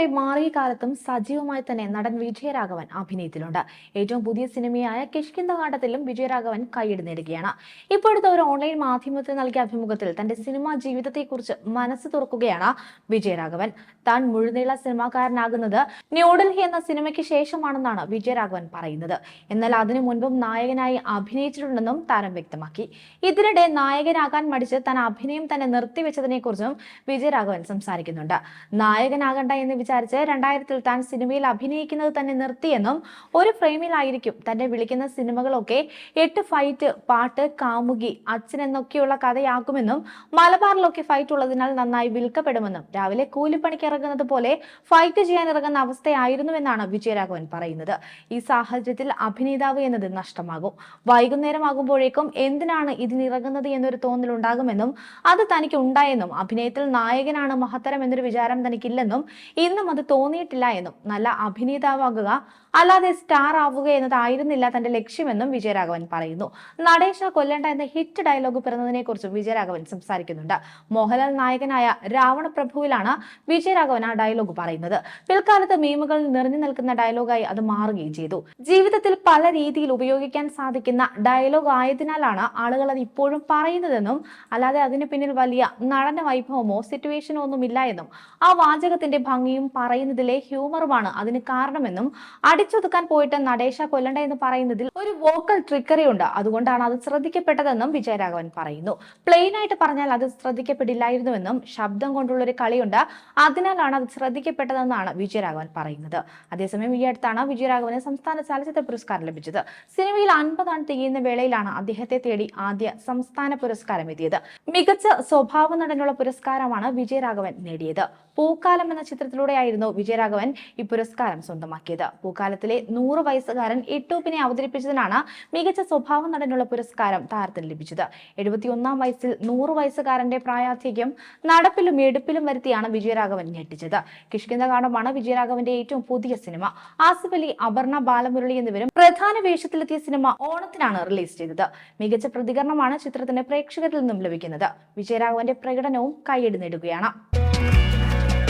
സിനിമയുടെ മാറിയ കാലത്തും സജീവമായി തന്നെ നടൻ വിജയരാഘവൻ അഭിനയത്തിലുണ്ട്. ഏറ്റവും പുതിയ സിനിമയായ കിഷ്കിന്ദകാണ്ഡത്തിലും വിജയരാഘവൻ കൈയിട് നേടുകയാണ്. ഇപ്പോഴത്തെ ഒരു ഓൺലൈൻ മാധ്യമത്തിൽ നൽകിയ അഭിമുഖത്തിൽ തന്റെ സിനിമാ ജീവിതത്തെക്കുറിച്ച് മനസ്സ് തുറക്കുകയാണ് വിജയരാഘവൻ. താൻ മുഴുനീള സിനിമാക്കാരനാകുന്നത് ന്യൂഡൽഹി എന്ന സിനിമയ്ക്ക് ശേഷമാണെന്നാണ് വിജയരാഘവൻ പറയുന്നത്. എന്നാൽ അതിനു മുൻപും നായകനായി അഭിനയിച്ചിട്ടുണ്ടെന്നും താരം വ്യക്തമാക്കി. ഇതിനിടെ നായകനാകാൻ മടിച്ച് താൻ അഭിനയം തന്നെ നിർത്തിവെച്ചതിനെക്കുറിച്ചും വിജയരാഘവൻ സംസാരിക്കുന്നുണ്ട്. നായകനാകണ്ട എന്ന് വിചാരിച്ച് രണ്ടായിരത്തിൽ താൻ സിനിമയിൽ അഭിനയിക്കുന്നത് തന്നെ നിർത്തിയെന്നും ഒരു ഫ്രെയിമിലായിരിക്കും തന്നെ വിളിക്കുന്ന സിനിമകളൊക്കെ എട്ട് ഫൈറ്റ് പാട്ട് കാമുകി അച്ഛൻ എന്നൊക്കെയുള്ള കഥയാക്കുമെന്നും മലബാറിലൊക്കെ ഫൈറ്റ് ഉള്ളതിനാൽ നന്നായി വിൽക്കപ്പെടുമെന്നും രാവിലെ കൂലിപ്പണിക്ക് ഇറങ്ങുന്നത് പോലെ ഫൈറ്റ് ചെയ്യാൻ ഇറങ്ങുന്ന അവസ്ഥയായിരുന്നുവെന്നാണ് വിജയരാഘവൻ പറയുന്നത്. ഈ സാഹചര്യത്തിൽ അഭിനേതാവ് എന്നത് നഷ്ടമാകും. വൈകുന്നേരം ആകുമ്പോഴേക്കും എന്തിനാണ് ഇതിനിറങ്ങുന്നത് എന്നൊരു തോന്നൽ ഉണ്ടാകുമെന്നും അത് തനിക്ക് ഉണ്ടായെന്നും അഭിനയത്തിൽ നായകനാണ് മഹത്തരം എന്നൊരു വിചാരം തനിക്കില്ലെന്നും ഇന്നും അത് തോന്നിയിട്ടില്ല എന്നും നല്ല അഭിനേതാവാകുക അല്ലാതെ സ്റ്റാർ ആവുക എന്നതായിരുന്നില്ല തന്റെ ലക്ഷ്യമെന്നും വിജയരാഘവൻ പറയുന്നു. നടേശ കൊല്ലണ്ട എന്ന ഹിറ്റ് ഡയലോഗ് പിറന്നതിനെ കുറിച്ചും വിജയരാഘവൻ സംസാരിക്കുന്നുണ്ട്. മോഹൻലാൽ നായകനായ രാവണപ്രഭുവിലാണ് വിജയരാഘവൻ ആ ഡയലോഗ് പറയുന്നത്. പിൽക്കാലത്ത് മീമുകൾ നിറഞ്ഞു നിൽക്കുന്ന ഡയലോഗായി അത് മാറുകയും ചെയ്തു. ജീവിതത്തിൽ പല രീതിയിൽ ഉപയോഗിക്കാൻ സാധിക്കുന്ന ഡയലോഗ് ആയതിനാലാണ് ആളുകൾ അത് ഇപ്പോഴും പറയുന്നതെന്നും അല്ലാതെ അതിന് പിന്നിൽ വലിയ നടന വൈഭവമോ സിറ്റുവേഷനോ ഒന്നുമില്ല എന്നും ആ വാചകത്തിന്റെ ഭംഗിയും പറയുന്നതിലെ ഹ്യൂമറുമാണ്. അതിന് കാരണമെന്നും അടിച്ചൊതുക്കാൻ പോയിട്ട് നടേശ കൊല്ലണ്ട എന്ന് പറയുന്നതിൽ ഒരു വോക്കൽ ട്രിക്കറി ഉണ്ട് അതുകൊണ്ടാണ് അത് ശ്രദ്ധിക്കപ്പെട്ടതെന്നും വിജയരാഘവൻ പറയുന്നു. പ്ലെയിൻ ആയിട്ട് പറഞ്ഞാൽ അത് ശ്രദ്ധിക്കപ്പെടില്ലായിരുന്നുവെന്നും ശബ്ദം കൊണ്ടുള്ള ഒരു കളിയുണ്ട്. അതിനാലാണ് അത് ശ്രദ്ധിക്കപ്പെട്ടതെന്നാണ് വിജയരാഘവൻ പറയുന്നത്. അതേസമയം ഈ അടുത്താണ് വിജയരാഘവന് സംസ്ഥാന ചലച്ചിത്ര പുരസ്കാരം ലഭിച്ചത്. സിനിമയിൽ അൻപതാണ് തികയുന്ന വേളയിലാണ് അദ്ദേഹത്തെ തേടി ആദ്യ സംസ്ഥാന പുരസ്കാരം എത്തിയത്. മികച്ച സ്വഭാവ നടനുള്ള പുരസ്കാരമാണ് വിജയരാഘവൻ നേടിയത്. പൂക്കാലം എന്ന ചിത്രത്തിലൂടെയായിരുന്നു വിജയരാഘവൻ ഈ പുരസ്കാരം സ്വന്തമാക്കിയത്. പൂക്കാലത്തിലെ നൂറ് വയസ്സുകാരൻ ഇട്ടൂപ്പിനെ അവതരിപ്പിച്ചതിനാണ് മികച്ച സ്വഭാവ നടനുള്ള പുരസ്കാരം താരത്തിന് ലഭിച്ചത്. എഴുപത്തിയൊന്നാം വയസ്സിൽ നൂറ് വയസ്സുകാരന്റെ പ്രായാധിക്യം നടപ്പിലും എടുപ്പിലും വരുത്തിയാണ് വിജയരാഘവൻ ഞെട്ടിച്ചത്. കിഷ്കിന്ദകാണ്ഡമാണ് വിജയരാഘവന്റെ ഏറ്റവും പുതിയ സിനിമ. ആസിഫ് അലി അപർണ ബാലമുരളി എന്നിവരും പ്രധാന വേഷത്തിലെത്തിയ സിനിമ ഓണത്തിനാണ് റിലീസ് ചെയ്തത്. മികച്ച പ്രതികരണമാണ് ചിത്രത്തിന് പ്രേക്ഷകരിൽ നിന്നും ലഭിക്കുന്നത്. വിജയരാഘവന്റെ പ്രകടനവും കൈയടി നേടുകയാണ്.